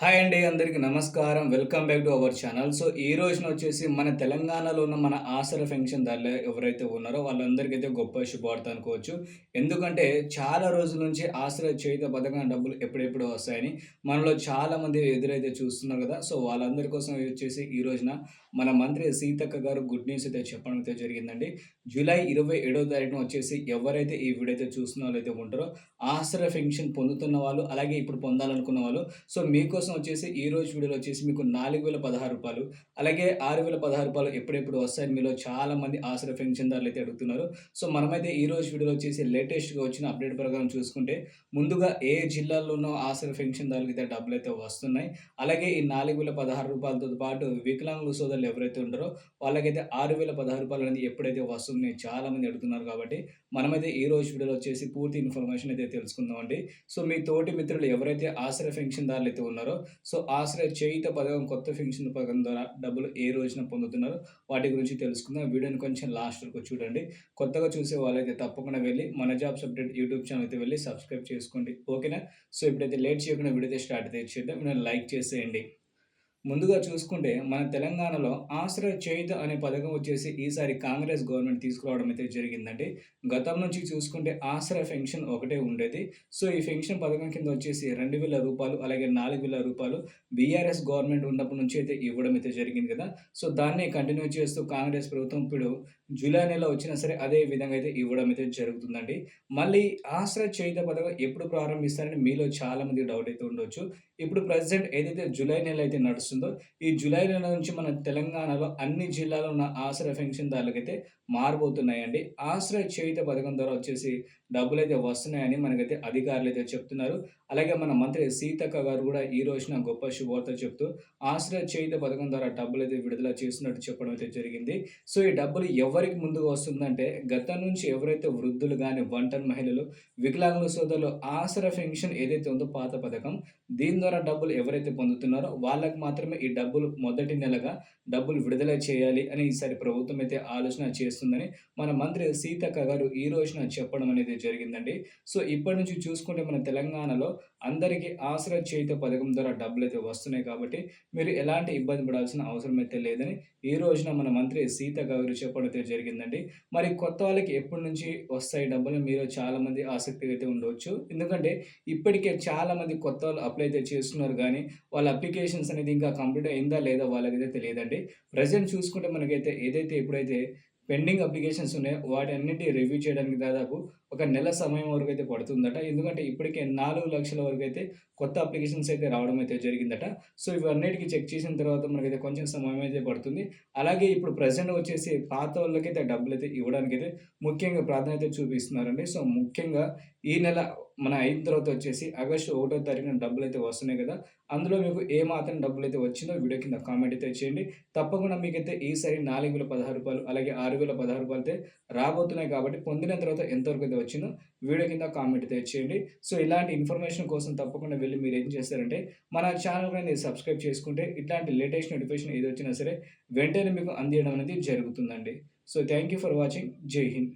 Hi అండి అందరికీ నమస్కారం. Welcome back to our channel. So ఈ రోజున వచ్చేసి మన తెలంగాణలో ఉన్న మన ఆసర పెన్షన్దారులు ఎవరైతే ఉన్నారో వాళ్ళందరికైతే గొప్ప శుభార్త అనుకోవచ్చు. ఎందుకంటే చాలా రోజుల నుంచి ఆసర చేయుత పథకం డబ్బులు ఎప్పుడెప్పుడు వస్తాయని మనలో చాలా మంది ఎదురైతే చూస్తున్నారు కదా. సో వాళ్ళందరి కోసం వచ్చేసి ఈ రోజున మన మంత్రి సీతక్క గారు గుడ్ న్యూస్ అయితే చెప్పడం అయితే జరిగిందండి. జూలై ఇరవై ఏడవ తారీఖున వచ్చేసి ఎవరైతే ఈ వీడియో అయితే చూస్తున్న వాళ్ళు అయితే ఉంటారో ఆసర పెన్షన్ పొందుతున్న వాళ్ళు అలాగే ఇప్పుడు పొందాలనుకున్న వాళ్ళు. సో మీకోసం వచ్చేసి ఈ రోజు వీడియోలో వచ్చేసి మీకు నాలుగు వేల పదహారు రూపాయలు అలాగే ఆరు వేల పదహారు రూపాయలు ఎప్పుడెప్పుడు వస్తాయని మీలో చాలా మంది ఆసర పెన్షన్దారులు అయితే అడుగుతున్నారు. సో మనమైతే ఈ రోజు వీడియోలో వచ్చేసి లేటెస్ట్గా వచ్చిన అప్డేట్ ప్రకారం చూసుకుంటే ముందుగా ఏ జిల్లాల్లోనో ఆసర పెన్షన్దారులకు అయితే డబ్బులు అయితే వస్తున్నాయి అలాగే ఈ నాలుగు వేల పదహారు రూపాయలతో పాటు వికలాంగుల సోదరులు ఎవరైతే ఉంటారో వాళ్ళకైతే ఆరు వేల పదహారు రూపాయలు అనేది ఎప్పుడైతే వస్తుంది చాలా మంది అడుగుతున్నారు కాబట్టి మనమైతే ఈ రోజు వీడియోలో వచ్చేసి పూర్తి ఇన్ఫర్మేషన్ అయితే తెలుసుకుందాం అండి సో మీ తోటి మిత్రులు ఎవరైతే ఆశ్రయ పెన్షన్దారులు అయితే ఉన్నారో సో ఆశ్రయ చేయిత పథకం కొత్త పెన్షన్ పథకం ద్వారా డబ్బులు ఏ రోజున పొందుతున్నారో? వాటి గురించి తెలుసుకుందాం. వీడియోని కొంచెం లాస్ట్ వరకు చూడండి. కొత్తగా చూసే వాళ్ళైతే తప్పకుండా వెళ్ళి మన జాబ్స్ అప్డేట్ యూట్యూబ్ ఛానల్ అయితే వెళ్ళి సబ్స్క్రైబ్ చేసుకోండి. ఓకేనా సో ఇప్పుడైతే లేట్ చేయకుండా వీడియో స్టార్ట్ అయితే చేద్దాం. లైక్ చేసేయండి. ముందుగా చూసుకుంటే మన తెలంగాణలో ఆశ్రయ చేయుత అనే పథకం వచ్చేసి ఈసారి కాంగ్రెస్ గవర్నమెంట్ తీసుకురావడం అయితే జరిగిందండి. గతం నుంచి చూసుకుంటే ఆశ్రయ పెన్షన్ ఒకటే ఉండేది. సో ఈ పెన్షన్ పథకం కింద వచ్చేసి రెండు వేల రూపాయలు అలాగే నాలుగు వేల రూపాయలు బీఆర్ఎస్ గవర్నమెంట్ ఉన్నప్పటి నుంచి అయితే ఇవ్వడం అయితే జరిగింది కదా. సో దాన్ని కంటిన్యూ చేస్తూ కాంగ్రెస్ ప్రభుత్వం ఇప్పుడు జూలై నెల వచ్చినా సరే అదే విధంగా అయితే ఇవ్వడం అయితే జరుగుతుందండి. మళ్ళీ ఆశ్రయ చేయుత పథకం ఎప్పుడు ప్రారంభిస్తారని మీలో చాలా మంది డౌట్ అయితే ఉండొచ్చు. ఇప్పుడు ప్రజెంట్ ఏదైతే జూలై నెల అయితే నడుస్తుంది ఈ జూలై నెల నుంచి మన తెలంగాణలో అన్ని జిల్లాలో ఉన్న ఆశ్రయ పెన్షన్దారులకైతే మారబోతున్నాయండి. ఆశ్రయ చేయుత పథకం ద్వారా వచ్చేసి డబ్బులు అయితే వస్తున్నాయని మనకైతే అధికారులు అయితే చెప్తున్నారు. అలాగే మన మంత్రి సీతక్క గారు కూడా ఈ రోజున గొప్ప శుభవార్త చెప్తూ ఆశ్రయ చేయుత పథకం ద్వారా డబ్బులు అయితే విడుదల చేస్తున్నట్టు చెప్పడం అయితే జరిగింది. సో ఈ డబ్బులు ఎవరికి ముందుగా వస్తుందంటే గతం నుంచి ఎవరైతే వృద్ధులు కానీ వంటన్ మహిళలు వికలాంగుల సోదరులు ఆశ్రయ పెన్షన్ ఏదైతే ఉందో పాత పథకం దీని ద్వారా డబ్బులు ఎవరైతే పొందుతున్నారో వాళ్ళకి మాత్రమే ఈ డబ్బులు మొదటి నెలగా డబ్బులు విడుదల చేయాలి అని ఈసారి ప్రభుత్వం అయితే ఆలోచన చేస్తుందని మన మంత్రి సీతక్క గారు ఈ రోజున చెప్పడం అనేది జరిగిందండి. సో ఇప్పటి నుంచి చూసుకుంటే మన తెలంగాణలో అందరికీ ఆసరా చేయుత పథకం ద్వారా డబ్బులు అయితే వస్తున్నాయి కాబట్టి మీరు ఎలాంటి ఇబ్బంది పడాల్సిన అవసరం అయితే లేదని ఈ రోజున మన మంత్రి సీత గారు చెప్పడం అయితే జరిగిందండి. మరి కొత్త వాళ్ళకి ఎప్పటి నుంచి వస్తాయి డబ్బులు? మీరు చాలామంది ఆసక్తి అయితే ఉండవచ్చు ఎందుకంటే ఇప్పటికే చాలామంది కొత్త వాళ్ళు అప్లై అయితే చేస్తున్నారు కానీ వాళ్ళ అప్లికేషన్స్ అనేది ఇంకా కంప్లీట్ అయిందా లేదా వాళ్ళకైతే తెలియదండి. ప్రజెంట్ చూసుకుంటే మనకైతే ఏదైతే ఎప్పుడైతే పెండింగ్ అప్లికేషన్స్ ఉన్నాయి. వాటి రివ్యూ చేయడానికి దాదాపు ఒక నెల సమయం వరకు అయితే పడుతుందట. ఎందుకంటే ఇప్పటికే నాలుగు లక్షల వరకు అయితే కొత్త అప్లికేషన్స్ అయితే రావడం అయితే జరిగిందట. సో ఇవన్నిటికీ చెక్ చేసిన తర్వాత మనకైతే కొంచెం సమయం అయితే పడుతుంది. అలాగే ఇప్పుడు ప్రజెంట్ వచ్చేసి పాత వాళ్ళకైతే డబ్బులు అయితే ఇవ్వడానికి అయితే ముఖ్యంగా ప్రాధాన్యత చూపిస్తున్నారండి. సో ముఖ్యంగా ఈ నెల మన అయిన తర్వాత వచ్చేసి ఆగస్టు ఒకటో తారీఖున డబ్బులు అయితే వస్తున్నాయి కదా అందులో మీకు ఏ మాత్రం డబ్బులు అయితే వచ్చిందో వీడియో కింద కామెంట్ అయితే చేయండి. తప్పకుండా మీకైతే ఈసారి నాలుగు వేల పదహారు రూపాయలు అలాగే ఆరు వేల పదహారు రూపాయలు అయితే రాబోతున్నాయి కాబట్టి పొందిన తర్వాత ఎంతవరకు అయితే వచ్చిందో వీడియో కింద కామెంట్ అయితే చేయండి. సో ఇలాంటి ఇన్ఫర్మేషన్ కోసం తప్పకుండా వెళ్ళి మీరు ఏం చేస్తారంటే మన ఛానల్ అనేది సబ్స్క్రైబ్ చేసుకుంటే ఇట్లాంటి లేటెస్ట్ నోటిఫికేషన్ ఏది వచ్చినా సరే వెంటనే మీకు అందియడం అనేది జరుగుతుందండి. So thank you for watching. జై హింద్.